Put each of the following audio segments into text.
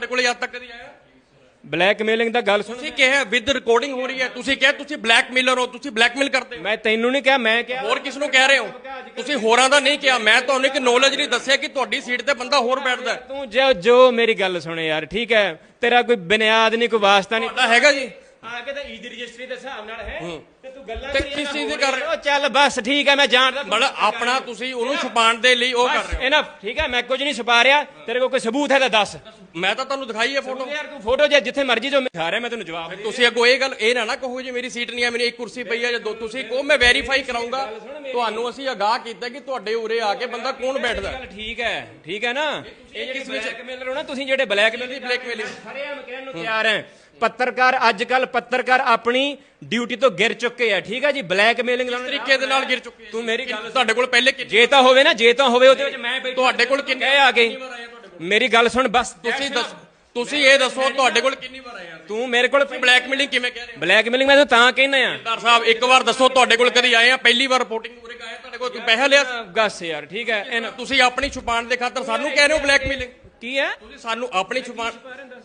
ਤੁਹਾਡੇ ਕੋਲੇ ਅੱਜ ਤੱਕ ਕਦੀ ਆਇਆ? ਬਲੈਕਮੇਲਿੰਗ ਦਾ ਗੱਲ ਸੁਣ। ਤੁਸੀਂ ਕਿਹਾ ਵਿਦ ਰਿਕਾਰਡਿੰਗ ਹੋ ਰਹੀ ਹੈ। ਤੁਸੀਂ ਕਿਹਾ ਤੁਸੀਂ ਬਲੈਕਮੇਲਰ ਹੋ ਤੁਸੀਂ ਬਲੈਕਮੇਲ ਕਰਦੇ ਹੋ। ਮੈਂ ਤੈਨੂੰ ਨਹੀਂ ਕਿਹਾ ਮੈਂ ਕਿਹਾ ਹੋਰ ਕਿਸ ਨੂੰ ਕਹਿ ਰਹੇ ਹੋ? ਤੁਸੀਂ ਹੋਰਾਂ ਦਾ ਨਹੀਂ ਕਿਹਾ। ਮੈਂ ਤੁਹਾਨੂੰ ਇੱਕ ਨੌਲੇਜ ਨਹੀਂ ਦੱਸਿਆ ਕਿ ਤੁਹਾਡੀ ਸੀਟ ਤੇ ਬੰਦਾ ਹੋਰ ਬੈਠਦਾ ਤੂੰ ਜੋ ਜੋ ਮੇਰੀ ਗੱਲ ਸੁਣੇ ਯਾਰ ਠੀਕ ਹੈ? ਤੇਰਾ ਕੋਈ ਬੁਨਿਆਦ ਨਹੀਂ ਕੋਈ ਵਾਸਤਾ ਨਹੀਂ। ਤੁਹਾਡਾ ਹੈਗਾ ਜੀ। ਆ ਕੇ ਤਾਂ ਈਦ ਰਜਿਸਟਰੀ ਦੇ ਹਿਸਾਬ ਨਾਲ ਹੈ ਤੇ ਤੂੰ ਗੱਲਾਂ ਤੇ ਕਿਸ ਚੀਜ਼ ਦੀ ਕਰ ਰਹੇ ਹੋ? ਚੱਲ ਬਸ ਠੀਕ ਹੈ ਮੈਂ ਜਾਣਦਾ ਬੜਾ ਆਪਣਾ ਤੁਸੀਂ ਉਹਨੂੰ ਛੁਪਾਉਣ ਦੇ ਲਈ ਉਹ ਕਰ ਰਹੇ ਇਹਨਾਂ ਠੀਕ ਹੈ ਮੈਂ ਕੁਝ ਨਹੀਂ ਛੁਪਾ ਰਿਹਾ ਤੇਰੇ ਕੋਲ ਕੋਈ ਸਬੂਤ ਹੈ ਤਾਂ ਦੱਸ। ਹੋ ਮੈਂ ਤਾਂ ਤੁਹਾਨੂੰ ਦਿਖਾਈ ਹੈ ਫੋਟੋ। ਯਾਰ ਤੂੰ ਫੋਟੋ ਜੇ ਜਿੱਥੇ ਮਰਜ਼ੀ ਜੋ ਦਿਖਾ ਰਿਹਾ ਮੈਂ ਤੈਨੂੰ ਜਵਾਬ ਤੁਸੀਂ ਅੱਗੋਂ ਇਹ ਗੱਲ ਇਹ ਨਾ ਨਾ ਕਹੋ ਜੀ ਮੇਰੀ ਸੀਟ ਨਹੀਂ ਹੈ ਮੇਰੀ ਇੱਕ ਕੁਰਸੀ ਪਈ ਹੈ ਜਾਂ ਦੋ ਤੁਸੀਂ ਕਹੋ ਮੈਂ ਵੈਰੀਫਾਈ ਕਰਾਉਂਗਾ ਤੁਹਾਨੂੰ ਅਸੀਂ ਅਗਾਹ ਕੀਤਾ ਕਿ ਤੁਹਾਡੇ ਉਰੇ ਆ ਕੇ ਬੰਦਾ ਕੌਣ ਬੈਠਦਾ? ਹੈ। ਠੀਕ ਹੈ ਠੀਕ ਹੈ ਨਾ? ਇਹ ਜਿਹੜੀ ਬਲੈਕਮੇਲਰ ਹੋ ਨਾ ਤੁਸੀਂ ਜਿਹੜੇ ਬਲੈਕਮੇਲਰ ਦੀ blackmailing। ਹਰਿਆਮ ਕਹਿਣ ਨੂੰ ਤਿਆਰ ਹੈ। ਪੱਤਰਕਾਰ ਅੱਜ ਕੱਲ ਪੱਤਰਕਾਰ ਆਪਣੀ ਡਿਊਟੀ ਤੋਂ ਗਿਰ ਚੁੱਕੇ ਆ। ਠੀਕ ਹੈ ਜੀ? ਬਲੈਕਮੇਲਿੰਗ ਦਾ ਤਰੀਕੇ ਦੇ ਨਾਲ ਗਿਰ ਚੁੱਕੇ ਆ। ਤੂੰ ਮੇਰੀ ਗੱਲ ਤੁਹਾਡੇ ਕੋਲ ਪਹਿਲੇ ਜੇ ਤਾਂ ਹੋਵੇ ਨਾ ਜੇ ਤਾਂ ਹੋਵੇ ਉਹਦੇ ਵਿੱਚ ਮੈਂ ਬੈਠਾ ਤੁਹਾਡੇ ਕੋਲ ਕਿੰਨੀ ਆ ਆ ਕੋਲ? ਮੇਰੀ ਗੱਲ ਸੁਣ ਬਸ ਤੁਸੀਂ ਦੱਸ ਤੁਸੀਂ ਇਹ ਦੱਸੋ ਤੁਹਾਡੇ ਕੋਲ ਕਿੰਨੀ ਵਾਰ ਆਇਆ ਤੂੰ ਮੇਰੇ ਕੋਲ ਬਲੈਕਮੇਲਿੰਗ ਕਿਵੇਂ ਕਹਿ ਰਹੇ ਬਲੈਕਮੇਲਿੰਗ ਮੈਂ ਤਾਂ ਕਹਿਣਾ ਆ ਸਰਦਾਰ ਸਾਹਿਬ ਇੱਕ ਵਾਰ ਦੱਸੋ ਤੁਹਾਡੇ ਕੋਲ ਕਦੀ ਆਏ ਆ? ਪਹਿਲੀ ਵਾਰ ਰਿਪੋਰਟਿੰਗ ਉਰੇ ਆਏ ਤੁਹਾਡੇ ਕੋਲ? ਪੈਸਾ ਲਿਆ? ਗੱਸ ਯਾਰ ਠੀਕ ਹੈ। ਤੁਸੀਂ ਆਪਣੀ ਛੁਪਾਉਣ ਦੇ ਖਾਤਰ ਸਾਨੂੰ ਕਹਿ ਰਹੇ ਹੋ ਬਲੈਕਮੇਲਿੰਗ? ਕੀ ਹੈ? ਤੁਸੀਂ ਸਾਨੂੰ ਆਪਣੀ ਛੁਪਾਉਣ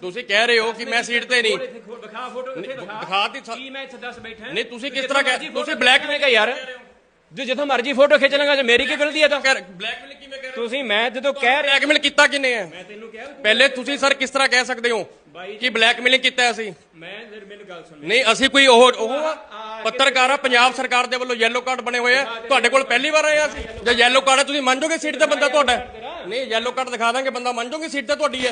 ਤੁਸੀਂ ਕਹਿ ਰਹੇ ਹੋ ਕਿ ਮੈਂ ਸੀਟ ਤੇ ਨਹੀਂ। ਦਿਖਾ ਫੋਟੋ ਦਿਖਾਤੀ ਸਾ- ਕੀ ਮੈਂ ਇੱਥੇ ਦੱਸ ਬੈਠਾ? ਨਹੀਂ ਤੁਸੀਂ ਕਿਸ ਤਰ੍ਹਾਂ ਕਹਿ ਤੁਸੀਂ ਬਲੈਕਮੇਲ ਕਿਹਾ ਯਾਰ। ਜੋ ਜਿੱਥੋਂ ਮਰਜ਼ੀ ਫੋਟੋ ਖਿੱਚ ਲਾਂਗਾ ਜੇ ਮੇਰੀ ਕੀ ਗਲਤੀ ਹੈ ਤਾਂ? ਬਲੈਕਮੇਲ ਕਿਵੇਂ ਕਹਿ ਰਹੇ? ਤੁਸੀਂ ਮੈਂ ਜਦੋਂ ਕਹਿ ਰਿਹਾ ਬਲੈਕਮੇਲ ਕੀਤਾ ਕਿਨੇ ਹੈ ਮੈਂ ਤੈਨੂੰ ਕਿਹਾ ਪਹਿਲੇ ਤੁਸੀਂ ਸਰ ਕਿਸ ਤਰ੍ਹਾਂ ਕਹਿ ਸਕਦੇ ਹੋ ਕਿ ਬਲੈਕਮੇਲਿੰਗ ਕੀਤਾ ਅਸੀਂ? ਮੈਂ ਫਿਰ ਮੈਨੂੰ ਗੱਲ ਸੁਣ ਨਹੀਂ ਅਸੀਂ ਕੋਈ ਉਹ ਉਹ ਪੱਤਰਕਾਰ ਆ ਪੰਜਾਬ ਸਰਕਾਰ ਦੇ ਵੱਲੋਂ ਯੈਲੋ ਕਾਰਡ ਬਣੇ ਹੋਏ ਆ। ਤੁਹਾਡੇ ਕੋਲ ਪਹਿਲੀ ਵਾਰ ਆਏ ਆ ਅਸੀਂ? ਜੇ ਯੈਲੋ ਕਾਰਡ ਤੁਸੀਂ ਮੰਨ ਜਾਓਗੇ ਸੀਟ ਤੇ ਬੰਦਾ ਤੁਹਾਡਾ? ਨਹੀਂ ਯੈਲੋ ਕਾਰਡ ਦਿਖਾ ਦਾਂਗੇ ਬੰਦਾ ਮੰਨ ਜਾਓਗੇ ਸੀਟ ਤੇ ਤੁਹਾਡੀ ਹੈ।